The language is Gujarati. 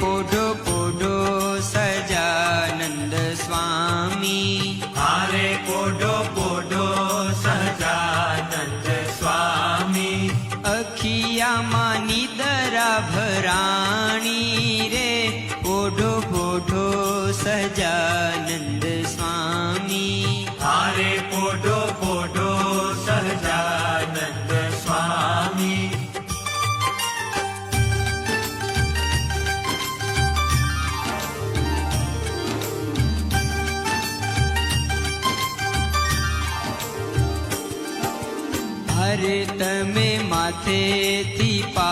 પોઢો પોઢો સજાનંદ સ્વામી. હારે પોઢો પોઢો સજાનંદ સ્વામી. અખિયામાં નિદરા ભરા अमृत माथे दीपा